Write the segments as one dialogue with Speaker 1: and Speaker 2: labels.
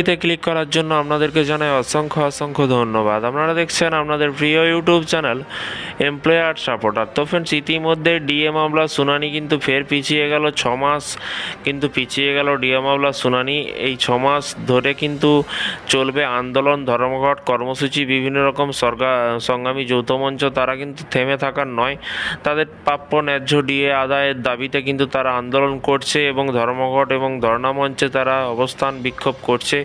Speaker 1: এতে ক্লিক করার জন্য আপনাদেরকে জানাই অসংখ্য অসংখ্য ধন্যবাদ। আপনারা দেখছেন আপনাদের প্রিয় ইউটিউব চ্যানেল এমপ্লয়ার সাপোর্টার তো ফ্রেন্ডস ইতিমধ্যে ডিএ মামলা শুনানি কিন্তু ফের পিছিয়ে গেল ছ মাস। কিন্তু পিছিয়ে গেল ডিএ মামলা শুনানি। এই ছ মাস ধরে কিন্তু চলবে আন্দোলন, ধর্মঘট, কর্মসূচি, বিভিন্ন রকম সরকার সংগ্রামী যৌথ মঞ্চ তারা কিন্তু থেমে থাকার নয়। তাদের প্রাপ্য ন্যায্য ডিএ আদায়ের দাবিতে কিন্তু তারা আন্দোলন করছে এবং ধর্মঘট এবং ধর্ণা মঞ্চে তারা অবস্থান বিক্ষোভ করছে।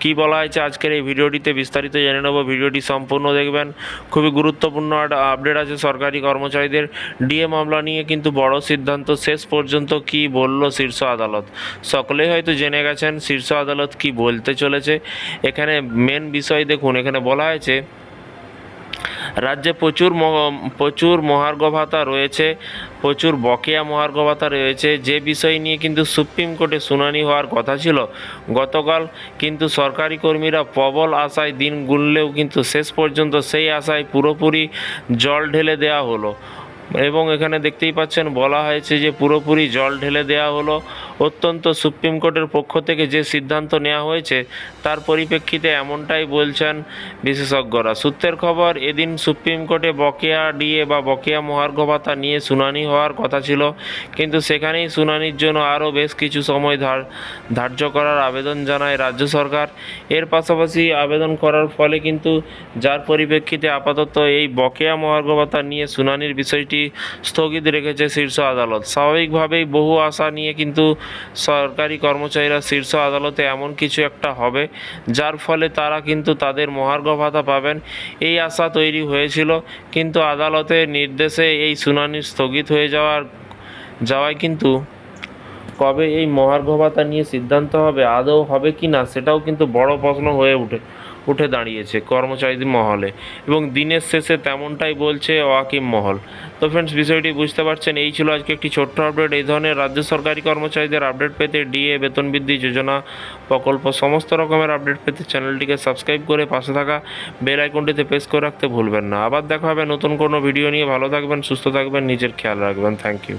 Speaker 1: কি বলা হয়েছে আজকের এই ভিডিওটিতে বিস্তারিত জেনে নেব। ভিডিওটি সম্পূর্ণ দেখবেন। খুবই গুরুত্বপূর্ণ একটা আপডেট আছে সরকারি কর্মচারীদের। ডিএ মামলা নিয়ে কিন্তু বড় সিদ্ধান্ত। শেষ পর্যন্ত কি বলল শীর্ষ আদালত? সকলেই হয়তো জেনে গেছেন শীর্ষ আদালত কি বলতে চলেছে। এখানে মেন বিষয় দেখুন। এখানে বলা হয়েছে রাজ্যে প্রচুর প্রচুর মহার্ঘ ভাতা রয়েছে, প্রচুর বকেয়া মহার্ঘ ভাতা রয়েছে। যে বিষয় নিয়ে কিন্তু সুপ্রিম কোর্টে শুনানি হওয়ার কথা ছিল, গতকাল কিন্তু সরকারি কর্মীরা প্রবল আশায় দিন গুনলেও কিন্তু শেষ পর্যন্ত সেই আশায় পুরোপুরি জল ঢেলে দেওয়া হলো। এবং এখানে দেখতেই পাচ্ছেন, বলা হয়েছে যে পুরোপুরি জল ঢেলে দেওয়া হলো। অত্যন্ত সুপ্রিম কোর্টের পক্ষ থেকে যে সিদ্ধান্ত নেওয়া হয়েছে, তার পরিপ্রেক্ষিতে এমনটাই বলছেন বিশেষজ্ঞরা। সূত্রের খবর, এদিন সুপ্রিম কোর্টে বকেয়া ডিএ বা বকেয়া মহার্ঘ ভাতা নিয়ে শুনানি হওয়ার কথা ছিল, কিন্তু সেখানেই শুনানির জন্য আরও বেশ কিছু সময় ধার, ধার্য করার আবেদন জানায় রাজ্য সরকার। এর পাশাপাশি আবেদন করার ফলে কিন্তু যার পরিপ্রেক্ষিতে আপাতত এই বকেয়া মহার্ঘ ভাতা নিয়ে শুনানির বিষয়টি স্থগিত রেখেছে শীর্ষ আদালত। স্বাভাবিকভাবেই বহু আশা নিয়ে কিন্তু সরকারি কর্মচারীরা শীর্ষ আদালতে এমন কিছু একটা হবে, যার ফলে তারা কিন্তু তাদের মহার্ঘ ভাতা পাবেন। এই আশা তৈরি হয়েছিল, কিন্তু আদালতের নির্দেশে এই শুনানি স্থগিত হয়ে যাওয়ার যাওয়ায় কিন্তু কবে এই মহার্ঘ ভাতা নিয়ে সিদ্ধান্ত হবে, আদৌ হবে কি না, সেটাও কিন্তু বড় প্রশ্ন হয়ে উঠে উঠে দাঁড়িয়েছে কর্মচারীদের মহলে। এবং দিনের শেষে তেমনটাই বলছে ওয়াকিম মহল। তো ফ্রেন্ডস বিষয়টি বুঝতে পারছেন, এই ছিল আজকে একটি ছোট্ট আপডেট এই ধরনের রাজ্য সরকারি কর্মচারীদের আপডেট পেতে ডিএ বেতন বৃদ্ধি যোজনা প্রকল্প সমস্ত রকমের আপডেট পেতে চ্যানেলটিকে সাবস্ক্রাইব করে পাশে থাকা বেল আইকনটিতে প্রেস করে রাখতে ভুলবেন না। আবার দেখা হবে নতুন কোনো ভিডিও নিয়ে। ভালো থাকবেন, সুস্থ থাকবেন, নিজের খেয়াল রাখবেন। Thank you